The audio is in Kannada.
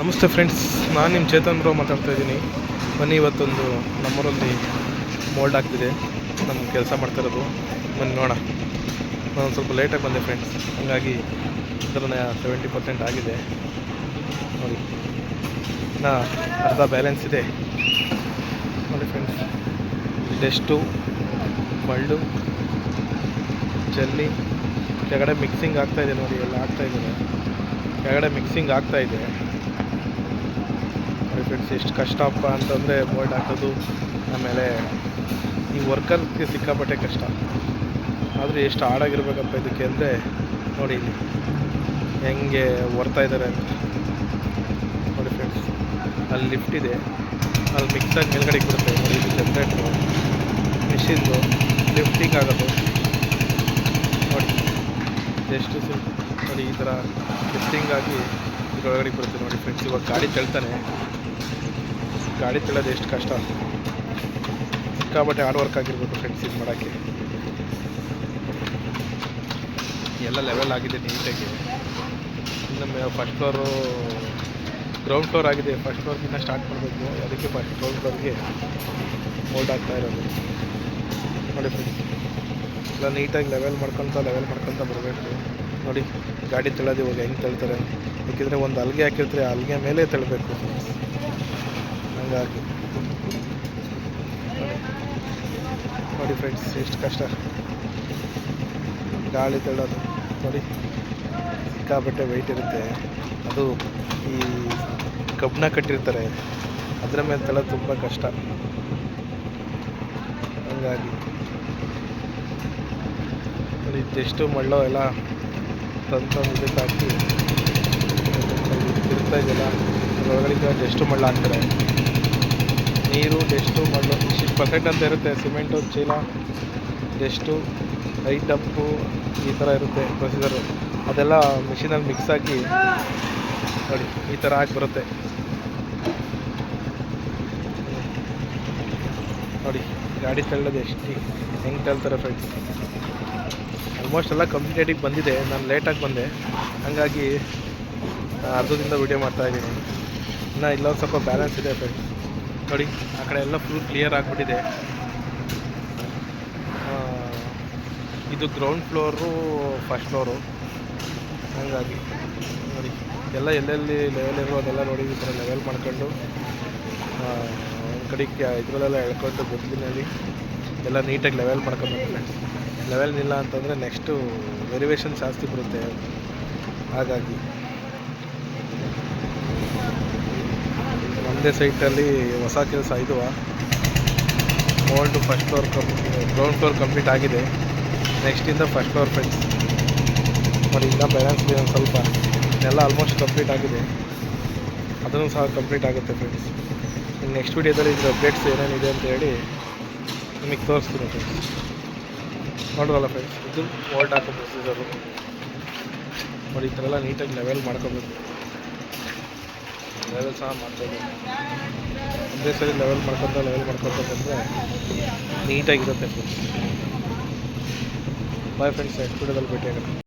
ನಮಸ್ತೆ ಫ್ರೆಂಡ್ಸ್ ನಾನು ನಿಮ್ಮ ಚೇತನ್ ಬ್ರೋ ಮಾತಾಡ್ತಾ ಇದ್ದೀನಿ. ಬನ್ನಿ ಇವತ್ತೊಂದು ನಮ್ಮೂರಲ್ಲಿ ಮೋಲ್ಡ್ ಆಗ್ತಿದೆ. ನಮ್ಮ ಕೆಲಸ ಮಾಡ್ತಾ ಇರೋದು. ಬನ್ನಿ ನೋಡೋಣ. ನಾನು ಸ್ವಲ್ಪ ಲೇಟಾಗಿ ಬಂದೆ ಫ್ರೆಂಡ್ಸ್ ಹಾಗಾಗಿ ಇದರ ಸೆವೆಂಟಿ ಪರ್ಸೆಂಟ್ ಆಗಿದೆ. ನೋಡಿ. ನಾ ಅರ್ಧ ಬ್ಯಾಲೆನ್ಸ್ ಇದೆ. ನೋಡಿ ಫ್ರೆಂಡ್ಸ್ ಡಸ್ಟು ಮಳ್ಳು ಜಲ್ಲಿ ಕೆಳಗಡೆ ಮಿಕ್ಸಿಂಗ್ ಆಗ್ತಾಯಿದೆ ನೋಡಿ, ಎಲ್ಲ ಆಗ್ತಾ ಇದೆ. ಕೆಳಗಡೆ ಮಿಕ್ಸಿಂಗ್ ಆಗ್ತಾಯಿದೆ ನೋಡಿ ಫ್ರೆಂಡ್ಸ್ ಎಷ್ಟು ಕಷ್ಟಪ್ಪ ಅಂತಂದರೆ ಬೋಲ್ಡ್ ಹಾಕೋದು, ಆಮೇಲೆ ಈ ವರ್ಕರ್ಗೆ ಸಿಕ್ಕಾಪಟ್ಟೆ ಕಷ್ಟ. ಆದರೆ ಎಷ್ಟು ಹಾಡಾಗಿರ್ಬೇಕಪ್ಪ ಇದಕ್ಕೆ ಅಂದರೆ, ನೋಡಿ ಇಲ್ಲಿ ಹೆಂಗೆ ಹೊರ್ತಾ ಇದ್ದಾರೆ ಅಂತ. ನೋಡಿ ಫ್ರೆಂಡ್ಸ್ ಅಲ್ಲಿ ಲಿಫ್ಟ್ ಇದೆ. ಅಲ್ಲಿ ಮಿಕ್ಸಾಗಿ ಮೇಲ್ಗಡೆಗೆ ಬಿಡುತ್ತೆ ನೋಡಿ ಇದು ಜನ್ರೇಟ್ರು ಮಿಷಿನ್ದು ಲಿಫ್ಟಿಂಗ್ ಆಗೋದು. ನೋಡಿ, ಎಷ್ಟು ನೋಡಿ ಈ ಥರ ಲಿಫ್ಟಿಂಗ್ ಆಗಿ ಇದ್ರೊಳಗಡೆ ಬರುತ್ತೆ ನೋಡಿ ಫ್ರೆಂಡ್ಸ್ ಇವಾಗ ಗಾಡಿ ತಳ್ತಾನೆ. ಗಾಡಿ ತಳ್ಳೋದು ಎಷ್ಟು ಕಷ್ಟ. ಸಿಕ್ಕಾಬಟ್ಟೆ ಹಾರ್ಡ್ ವರ್ಕ್ ಆಗಿರ್ಬೋದು ಫ್ರೆಂಡ್ಸ್ ಇದು ಮಾಡೋಕ್ಕೆ. ಎಲ್ಲ ಲೆವೆಲ್ ಆಗಿದೆ ನೀಟಾಗಿ. ಇನ್ನು ಫಸ್ಟ್ ಫ್ಲೋರು ಗ್ರೌಂಡ್ ಫ್ಲೋರ್ ಆಗಿದೆ. ಫಸ್ಟ್ ಫ್ಲೋರ್ಗಿಂತ ಸ್ಟಾರ್ಟ್ ಮಾಡಬೇಕು. ಅದಕ್ಕೆ ಫಸ್ಟ್ ಗ್ರೌಂಡ್ ಫ್ಲೋರ್ಗೆ ಹೋಲ್ಡ್ ಆಗ್ತಾ ಇರೋದು. ನೋಡಿ ಫ್ರೆಂಡ್ಸ್ ಎಲ್ಲ ನೀಟಾಗಿ ಲೆವೆಲ್ ಮಾಡ್ಕೊತ ಲೆವೆಲ್ ಮಾಡ್ಕೊತ ಬರಬೇಕು. ನೋಡಿ, ಗಾಡಿ ತಳ್ಳೋದು ಇವಾಗ ಹೆಂಗೆ ತಳ್ತಾರೆ. ಯಾಕೆಂದರೆ ಒಂದು ಅಲ್ಗೆ ಹಾಕಿರ್ತಾರೆ ಅಲ್ಗೆ ಮೇಲೆ ತಳ್ಳಬೇಕು ಹಂಗಾಗಿ ನೋಡಿ ಫ್ರೆಂಡ್ಸ್ ಎಷ್ಟು ಕಷ್ಟ. ಗಾಳಿ ತಳ್ಳೋದು. ನೋಡಿ, ಸಿಕ್ಕಾಪಟ್ಟೆ ವೆಯ್ಟ್ ಇರುತ್ತೆ. ಅದು ಈ ಕಬ್ಬನ್ನ ಕಟ್ಟಿರ್ತಾರೆ. ಅದರ ಮೇಲೆ ತಳ ತುಂಬ ಕಷ್ಟ. ಹಂಗಾಗಿ ನೋಡಿ ಎಷ್ಟು ಮಳ್ಳೋ ಎಲ್ಲ ತಂದು ಇದಕ್ಕೆ ಹಾಕಿ ತಿರ್ತಾ ಇದೆಯಲ್ಲ ಡೆಸ್ಟು ಮಳ್ಳ ಹಾಕ್ತಾರೆ. ನೀರು ಡೆಸ್ಟು ಮಣ್ಣು ಇಷ್ಟು ಪರ್ಸೆಂಟ್ ಅಂತ ಇರುತ್ತೆ. ಸಿಮೆಂಟು ಚೀಲ ಡೆಸ್ಟು ಐಟ್ ಟಪ್ಪು ಈ ಥರ ಇರುತ್ತೆ ಪ್ರೊಸೀಜರು ಅದೆಲ್ಲ ಮಿಷಿನಲ್ಲಿ ಮಿಕ್ಸ್ ಹಾಕಿ ನೋಡಿ, ಈ ಥರ ಹಾಕಿ ಬರುತ್ತೆ. ನೋಡಿ, ಗಾಡಿ ತಳ್ಳೋದು ಎಷ್ಟು ಹೆಂಗೆ ತಳ್ತಾರೆ ಫ್ರೆಂಡ್ಸ್ ಆಲ್ಮೋಸ್ಟ್ ಎಲ್ಲ ಕಂಪ್ಲೀಟೇಟಿಗೆ ಬಂದಿದೆ. ನಾನು ಲೇಟಾಗಿ ಬಂದೆ. ಹಾಗಾಗಿ ಅರ್ಧದಿಂದ ವೀಡಿಯೋ ಮಾಡ್ತಾಯಿದ್ದೀನಿ ಇನ್ನು ಇಲ್ಲೊಂದು ಸ್ವಲ್ಪ ಬ್ಯಾಲೆನ್ಸ್ ಇದೆ ಫ್ರೆಂಡ್ಸ್ ನೋಡಿ, ಆ ಕಡೆ ಎಲ್ಲ ಫುಲ್ ಕ್ಲಿಯರ್ ಆಗಿಬಿಟ್ಟಿದೆ. ಇದು ಗ್ರೌಂಡ್ ಫ್ಲೋರು ಫಸ್ಟ್ ಫ್ಲೋರು ಹಾಗಾಗಿ, ನೋಡಿ, ಎಲ್ಲ ಎಲ್ಲೆಲ್ಲಿ ಲೆವೆಲ್ ಇರೋದೆಲ್ಲ ನೋಡಿ, ಈ ಥರ ಲೆವೆಲ್ ಮಾಡ್ಕೊಂಡು ಒಂದು ಕಡೆಗೆ ಇದರಲ್ಲೆಲ್ಲ ಎಳ್ಕೊಂಡು ಗೊತ್ತಿನಲ್ಲಿ ಎಲ್ಲ ನೀಟಾಗಿ ಲೆವೆಲ್ ಫ್ರೆಂಡ್ಸ್ ಲೆವೆಲ್ ಇಲ್ಲ ಅಂತಂದರೆ ನೆಕ್ಸ್ಟು ವೆರಿವೇಷನ್ ಜಾಸ್ತಿ ಬರುತ್ತೆ. ಹಾಗಾಗಿ ಹಿಂದೆ ಸೈಟಲ್ಲಿ ಹೊಸ ಕೆಲಸ ಇದು. ಮೋಲ್ಡು ಫಸ್ಟ್ ಫ್ಲೋರ್ ಕಂಪ್ ಗ್ರೌಂಡ್ ಫ್ಲೋರ್ ಕಂಪ್ಲೀಟ್ ಆಗಿದೆ. ನೆಕ್ಸ್ಟಿಂದ ಫಸ್ಟ್ ಫ್ಲೋರ್ ಫ್ರೆಂಡ್ಸ್ ನೋಡಿ ಇನ್ನೂ ಬ್ಯಾಲೆನ್ಸ್ ಇದೆ ಒಂದು ಸ್ವಲ್ಪ. ಎಲ್ಲ ಆಲ್ಮೋಸ್ಟ್ ಕಂಪ್ಲೀಟ್ ಆಗಿದೆ. ಅದನ್ನು ಸಹ ಕಂಪ್ಲೀಟ್ ಆಗುತ್ತೆ ಫ್ರೆಂಡ್ಸ್ ನೆಕ್ಸ್ಟ್ ವೀಡಿಯೋದಲ್ಲಿ ಇದ್ರ ಅಪ್ಡೇಟ್ಸ್ ಏನೇನಿದೆ ಅಂತ ಹೇಳಿ ನಿಮಗೆ ತೋರಿಸ್ತೀನಿ ಫ್ರೆಂಡ್ಸ್ ನೋಡುವಲ್ಲ ಫ್ರೆಂಡ್ಸ್ ಇದು ಓಲ್ಡ್ ಹಾಕೋ ಪ್ರೊಸೀಜರು ನೋಡಿ, ಈ ಥರ ಎಲ್ಲ ನೀಟಾಗಿ ಲೆವೆಲ್ ಮಾಡ್ಕೋಬೇಕು. ಲೆವೆಲ್ ಸಹ ಮಾಡ್ಕೋಬೇಕು ಒಂದೇ ಸರಿ ಲೆವೆಲ್ ಮಾಡ್ಕೊತ ಲೆವೆಲ್ ಮಾಡ್ಕೊತ ಬಂದರೆ ನೀಟಾಗಿರುತ್ತೆ ಬಾಯ್ ಫ್ರೆಂಡ್ಸ್ ಎಕ್ಸ್ಪೀಡಲ್ಲಿ ಭೇಟಿಯಾಗೋಣ?